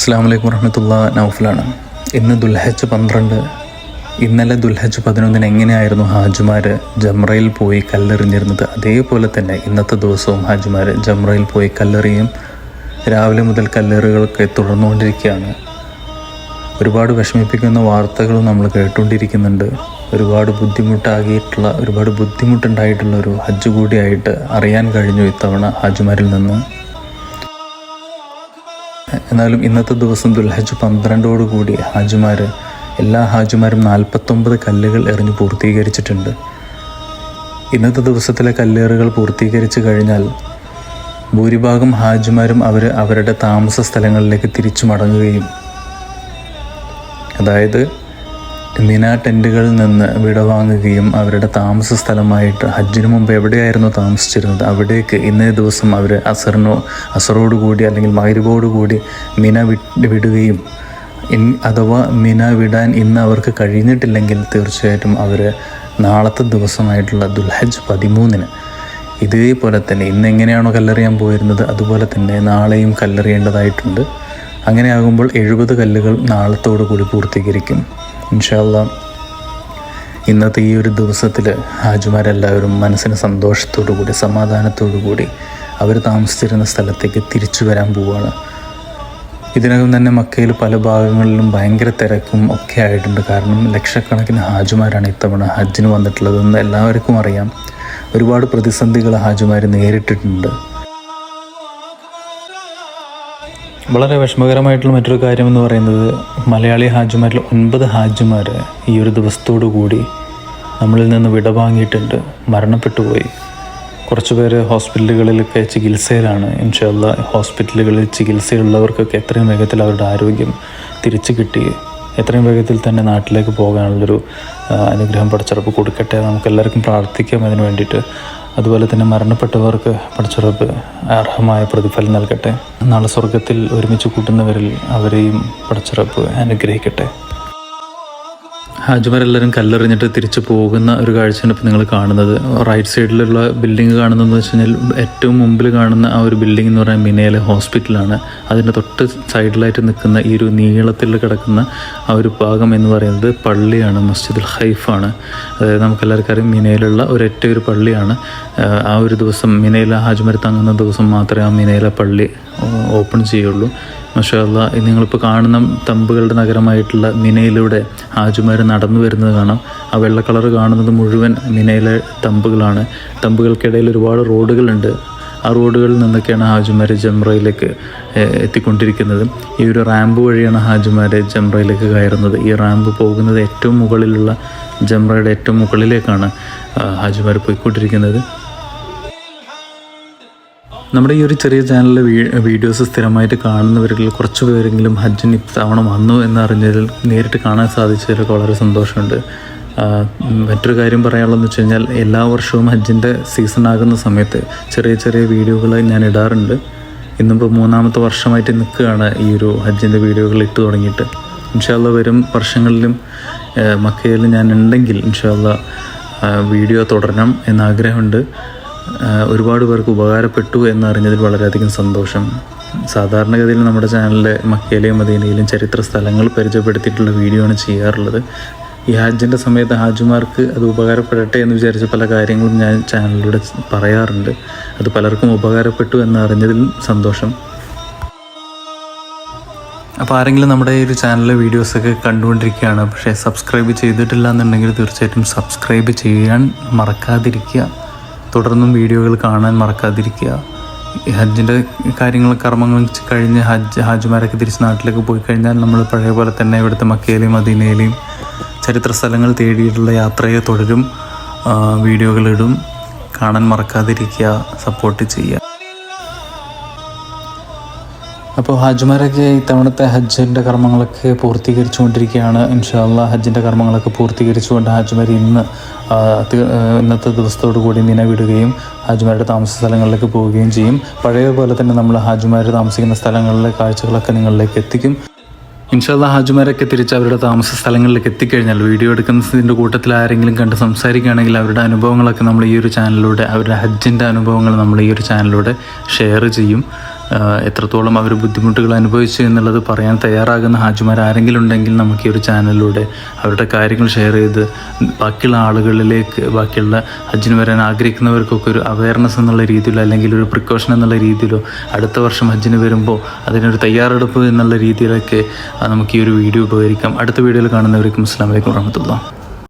അസ്സാം വലൈക്കും വറഹമത്തുള്ള നൗഫലാണ്. ഇന്ന് ദുൽഹജ് പന്ത്രണ്ട്. ഇന്നലെ ദുൽഹജ് പതിനൊന്നിന് എങ്ങനെയായിരുന്നു ഹാജുമാർ ജംറയിൽ പോയി കല്ലെറിഞ്ഞിരുന്നത്? അതേപോലെ തന്നെ ഇന്നത്തെ ദിവസവും ഹാജുമാർ ജംറയിൽ പോയി കല്ലെറിയും രാവിലെ മുതൽ കല്ലേറുകളൊക്കെ തുടർന്നുകൊണ്ടിരിക്കുകയാണ്. ഒരുപാട് വിഷമിപ്പിക്കുന്ന വാർത്തകളും നമ്മൾ കേട്ടുകൊണ്ടിരിക്കുന്നുണ്ട്. ഒരുപാട് ബുദ്ധിമുട്ടാകിയിട്ടുള്ള ഒരുപാട് ബുദ്ധിമുട്ടുണ്ടായിട്ടുള്ള ഒരു ഹജ്ജ് കൂടിയായിട്ട് അറിയാൻ കഴിഞ്ഞു ഇത്തവണ ഹാജുമാരിൽ നിന്ന്. എന്നാലും ഇന്നത്തെ ദിവസം ദുൽഹജ് പന്ത്രണ്ടോടുകൂടി ഹാജിമാർ എല്ലാ ഹാജിമാരും നാൽപ്പത്തൊമ്പത് കല്ലുകൾ എറിഞ്ഞ് പൂർത്തീകരിച്ചിട്ടുണ്ട്. ഇന്നത്തെ ദിവസത്തിലെ കല്ലേറുകൾ പൂർത്തീകരിച്ചു കഴിഞ്ഞാൽ ഭൂരിഭാഗം ഹാജിമാരും അവർ അവരുടെ താമസ സ്ഥലങ്ങളിലേക്ക് തിരിച്ചു മടങ്ങുകയും അതായത് മിന ടെന്റുകളിൽ നിന്ന് വിടവാങ്ങുകയും അവരുടെ താമസ സ്ഥലമായിട്ട് ഹജ്ജിന് മുമ്പ് എവിടെയായിരുന്നു താമസിച്ചിരുന്നത്? അവിടേക്ക് ഇന്നേ ദിവസം അവർ അസറിനോ അസറോടുകൂടി അല്ലെങ്കിൽ മൈരുവോടുകൂടി മിന വിടുകയും അഥവാ മിന വിടാൻ ഇന്ന് അവർക്ക് കഴിഞ്ഞിട്ടില്ലെങ്കിൽ തീർച്ചയായിട്ടും അവർ നാളത്തെ ദിവസമായിട്ടുള്ള ദുൽഹജ് പതിമൂന്നിന്. ഇതേപോലെ തന്നെ ഇന്ന് എങ്ങനെയാണോ കല്ലെറിയാൻ പോയിരുന്നത്? അതുപോലെ തന്നെ നാളെയും കല്ലെറിയേണ്ടതായിട്ടുണ്ട്. അങ്ങനെയാകുമ്പോൾ എഴുപത് കല്ലുകൾ നാളത്തോടു കൂടി പൂർത്തീകരിക്കും. ഇൻഷാല്ല ഇന്നത്തെ ഈ ഒരു ദിവസത്തിൽ ഹാജിമാരെല്ലാവരും മനസ്സിന് സന്തോഷത്തോടു കൂടി സമാധാനത്തോടു കൂടി അവർ താമസിച്ചിരുന്ന സ്ഥലത്തേക്ക് തിരിച്ചു വരാൻ പോവുകയാണ് ഇതിനകം തന്നെ മക്കയിൽ പല ഭാഗങ്ങളിലും ഭയങ്കര തിരക്കും ഒക്കെ ആയിട്ടുണ്ട്. കാരണം ലക്ഷക്കണക്കിന് ഹാജുമാരാണ് ഇത്തവണ ഹജ്ജിന് വന്നിട്ടുള്ളതെന്ന് എല്ലാവർക്കും അറിയാം. ഒരുപാട് പ്രതിസന്ധികൾ ഹാജുമാർ നേരിട്ടിട്ടുണ്ട്. വളരെ വിഷമകരമായിട്ടുള്ള മറ്റൊരു കാര്യം എന്ന് പറയുന്നത് മലയാളി ഹാജിമാരിൽ ഒൻപത് ഹാജിമാർ ഈ ഒരു ദിവസത്തോടു കൂടി നമ്മളിൽ നിന്ന് വിടവാങ്ങിയിട്ടുണ്ട് മരണപ്പെട്ടു പോയി. കുറച്ച് പേര് ഹോസ്പിറ്റലുകളിലൊക്കെ ചികിത്സയിലാണ്. ഇൻഷല്ല ഹോസ്പിറ്റലുകളിൽ ചികിത്സയുള്ളവർക്കൊക്കെ എത്രയും വേഗത്തിൽ അവരുടെ ആരോഗ്യം തിരിച്ചു കിട്ടി. എത്രയും വേഗത്തിൽ തന്നെ നാട്ടിലേക്ക് പോകാനുള്ളൊരു അനുഗ്രഹം പഠിച്ചറപ്പ് കൊടുക്കട്ടെ. നമുക്ക് എല്ലാവർക്കും പ്രാർത്ഥിക്കാം. അതിന് വേണ്ടിയിട്ട് അതുപോലെ തന്നെ മരണപ്പെട്ടവർക്ക് പടച്ചുറപ്പ് അർഹമായ പ്രതിഫലം നൽകട്ടെ. നാളെ സ്വർഗത്തിൽ ഒരുമിച്ച് കൂട്ടുന്നവരിൽ അവരെയും പടച്ചുറപ്പ് അനുഗ്രഹിക്കട്ടെ. ഹാജിമാരെല്ലാവരും കല്ലെറിഞ്ഞിട്ട് തിരിച്ചു പോകുന്ന ഒരു കാഴ്ചയാണ് ഇപ്പോൾ നിങ്ങൾ കാണുന്നത്. റൈറ്റ് സൈഡിലുള്ള ബിൽഡിംഗ് കാണുന്നതെന്ന് വെച്ച് കഴിഞ്ഞാൽ ഏറ്റവും മുമ്പിൽ കാണുന്ന ആ ഒരു ബിൽഡിംഗ് എന്ന് പറയുന്നത് മിനയിലെ ഹോസ്പിറ്റലാണ് അതിന്റെ തൊട്ട് സൈഡിലായിട്ട് നിൽക്കുന്ന ഈ ഒരു നീളത്തിൽ കിടക്കുന്ന ആ ഒരു ഭാഗം എന്ന് പറയുന്നത് പള്ളിയാണ് മസ്ജിദുൽ ഹൈഫാണ് അതായത് നമുക്കെല്ലാവർക്കും അറിയാം മിനയിലുള്ള ഒരൊറ്റ ഒരു പള്ളിയാണ്. ആ ഒരു ദിവസം മിനയിലെ ഹാജ്മർ തങ്ങുന്ന ദിവസം മാത്രമേ ആ മിനയിലെ പള്ളി ഓപ്പൺ ചെയ്യുള്ളൂ. മഷാല്ല നിങ്ങളിപ്പോൾ കാണുന്ന തമ്പുകളുടെ നഗരമായിട്ടുള്ള മിനയിലൂടെ ഹാജുമാർ നടന്നു വരുന്നത് കാണാം. ആ വെള്ള കളർ കാണുന്നത് മുഴുവൻ മിനയിലെ തമ്പുകളാണ്. തമ്പുകൾക്കിടയിൽ ഒരുപാട് റോഡുകളുണ്ട്. ആ റോഡുകളിൽ നിന്നൊക്കെയാണ് ഹാജിമാർ ജംറയിലേക്ക് എത്തിക്കൊണ്ടിരിക്കുന്നത്. ഈ ഒരു റാമ്പ് വഴിയാണ് ഹാജിമാർ ജംറയിലേക്ക് കയറുന്നത്. ഈ റാമ്പ് പോകുന്നത് ഏറ്റവും മുകളിലുള്ള ജംറയുടെ ഏറ്റവും മുകളിലേക്കാണ് ഹാജിമാർ പോയിക്കൊണ്ടിരിക്കുന്നത്. നമ്മുടെ ഈ ഒരു ചെറിയ ചാനലിലെ വീഡിയോസ് സ്ഥിരമായിട്ട് കാണുന്നവരിൽ കുറച്ച് പേരെങ്കിലും ഹജ്ജിന് ഇത്തവണ വന്നു എന്നറിഞ്ഞതിൽ നേരിട്ട് കാണാൻ സാധിച്ചതിലൊക്കെ വളരെ സന്തോഷമുണ്ട്. മറ്റൊരു കാര്യം പറയാനുള്ളതെന്ന് വെച്ച് കഴിഞ്ഞാൽ എല്ലാ വർഷവും ഹജ്ജിന്റെ സീസൺ ആകുന്ന സമയത്ത് ചെറിയ ചെറിയ വീഡിയോകൾ ഞാൻ ഇടാറുണ്ട്. ഇന്നിപ്പോൾ മൂന്നാമത്തെ വർഷമായിട്ട് നിൽക്കുകയാണ് ഈ ഒരു ഹജ്ജിന്റെ വീഡിയോകൾ ഇട്ട് തുടങ്ങിയിട്ട്. ഇൻഷാല്ല വരും വർഷങ്ങളിലും മക്കയിൽ ഞാൻ ഉണ്ടെങ്കിൽ ഇൻഷാല്ല വീഡിയോ തുടരണം എന്നാഗ്രഹമുണ്ട്. ഒരുപാട് പേർക്ക് ഉപകാരപ്പെട്ടു എന്നറിഞ്ഞതിൽ വളരെയധികം സന്തോഷം. സാധാരണഗതിയിൽ നമ്മുടെ ചാനലിലെ മക്കയിലെയും മദീനയിലും ചരിത്ര സ്ഥലങ്ങൾ പരിചയപ്പെടുത്തിയിട്ടുള്ള വീഡിയോ ആണ് ചെയ്യാറുള്ളത്. ഈ ഹാജിന്റെ സമയത്ത് ഹാജുമാർക്ക് അത് ഉപകാരപ്പെടട്ടെ എന്ന് വിചാരിച്ച പല കാര്യങ്ങളും ഞാൻ ചാനലിലൂടെ പറയാറുണ്ട്. അത് പലർക്കും ഉപകാരപ്പെട്ടു എന്നറിഞ്ഞതിൽ സന്തോഷം. അപ്പോൾ ആരെങ്കിലും നമ്മുടെ ഈ ഒരു ചാനലിലെ വീഡിയോസൊക്കെ കണ്ടുകൊണ്ടിരിക്കുകയാണ്. പക്ഷേ സബ്സ്ക്രൈബ് ചെയ്തിട്ടില്ല എന്നുണ്ടെങ്കിൽ തീർച്ചയായിട്ടും സബ്സ്ക്രൈബ് ചെയ്യാൻ മറക്കാതിരിക്കുക. തുടർന്നും വീഡിയോകൾ കാണാൻ മറക്കാതിരിക്കുക. ഹജ്ജിന്റെ കാര്യങ്ങൾ കർമ്മങ്ങൾ കഴിഞ്ഞ് ഹജ്ജ് ഹാജുമാരൊക്കെ തിരിച്ച് നാട്ടിലേക്ക് പോയി കഴിഞ്ഞാൽ നമ്മൾ പഴയ പോലെ തന്നെ ഇവിടുത്തെ മക്കയിലെയും മദീനയിലെയും ചരിത്ര സ്ഥലങ്ങൾ തേടിയിട്ടുള്ള യാത്രയെ തുടരും. വീഡിയോകളിടും കാണാൻ മറക്കാതിരിക്കുക. സപ്പോർട്ട് ചെയ്യുക. അപ്പോൾ ഹാജിമാരൊക്കെ ഇത്തവണത്തെ ഹജ്ജിന്റെ കർമ്മങ്ങളൊക്കെ പൂർത്തീകരിച്ചുകൊണ്ടിരിക്കുകയാണ്. ഇൻഷാല്ല ഹജ്ജിന്റെ കർമ്മങ്ങളൊക്കെ പൂർത്തീകരിച്ചുകൊണ്ട് ഹാജിമാർ ഇന്ന് ഇന്നത്തെ ദിവസത്തോടു കൂടി മിന വിടുകയും ഹാജിമാരുടെ താമസ സ്ഥലങ്ങളിലേക്ക് പോവുകയും ചെയ്യും. പഴയ പോലെ തന്നെ നമ്മൾ ഹാജിമാർ താമസിക്കുന്ന സ്ഥലങ്ങളിലെ കാഴ്ചകളൊക്കെ നിങ്ങളിലേക്ക് എത്തിക്കും. ഇൻഷാല്ല ഹാജുമാരൊക്കെ തിരിച്ച് അവരുടെ താമസ സ്ഥലങ്ങളിലേക്ക് എത്തിക്കഴിഞ്ഞാൽ വീഡിയോ എടുക്കുന്നതിന്റെ കൂട്ടത്തിൽ ആരെങ്കിലും കണ്ട് സംസാരിക്കുകയാണെങ്കിൽ അവരുടെ അനുഭവങ്ങളൊക്കെ നമ്മൾ ഈ ഒരു ചാനലിലൂടെ അവരുടെ ഹജ്ജിന്റെ അനുഭവങ്ങൾ നമ്മൾ ഈ ഒരു ചാനലിലൂടെ ഷെയർ ചെയ്യും. എത്രത്തോളം അവർ ബുദ്ധിമുട്ടുകൾ അനുഭവിച്ചു എന്നുള്ളത് പറയാൻ തയ്യാറാകുന്ന ഹാജിമാർ ആരെങ്കിലും ഉണ്ടെങ്കിൽ നമുക്ക് ഈ ഒരു ചാനലിലൂടെ അവരുടെ കാര്യങ്ങൾ ഷെയർ ചെയ്ത് ബാക്കിയുള്ള ആളുകളിലേക്ക് ബാക്കിയുള്ള ഹജ്ജിന് വരാൻ ആഗ്രഹിക്കുന്നവർക്കൊക്കെ ഒരു അവയർനെസ് എന്നുള്ള രീതിയിലോ അല്ലെങ്കിൽ ഒരു പ്രിക്കോഷൻ എന്നുള്ള രീതിയിലോ അടുത്ത വർഷം ഹജ്ജിന് വരുമ്പോൾ അതിനൊരു തയ്യാറെടുപ്പ് എന്നുള്ള രീതിയിലൊക്കെ നമുക്ക് ഈ ഒരു വീഡിയോ ഉപകരിക്കാം. അടുത്ത വീഡിയോയിൽ കാണുന്നവർക്കും അസ്സാം വലൈക്കും വർഹമത്തുള്ള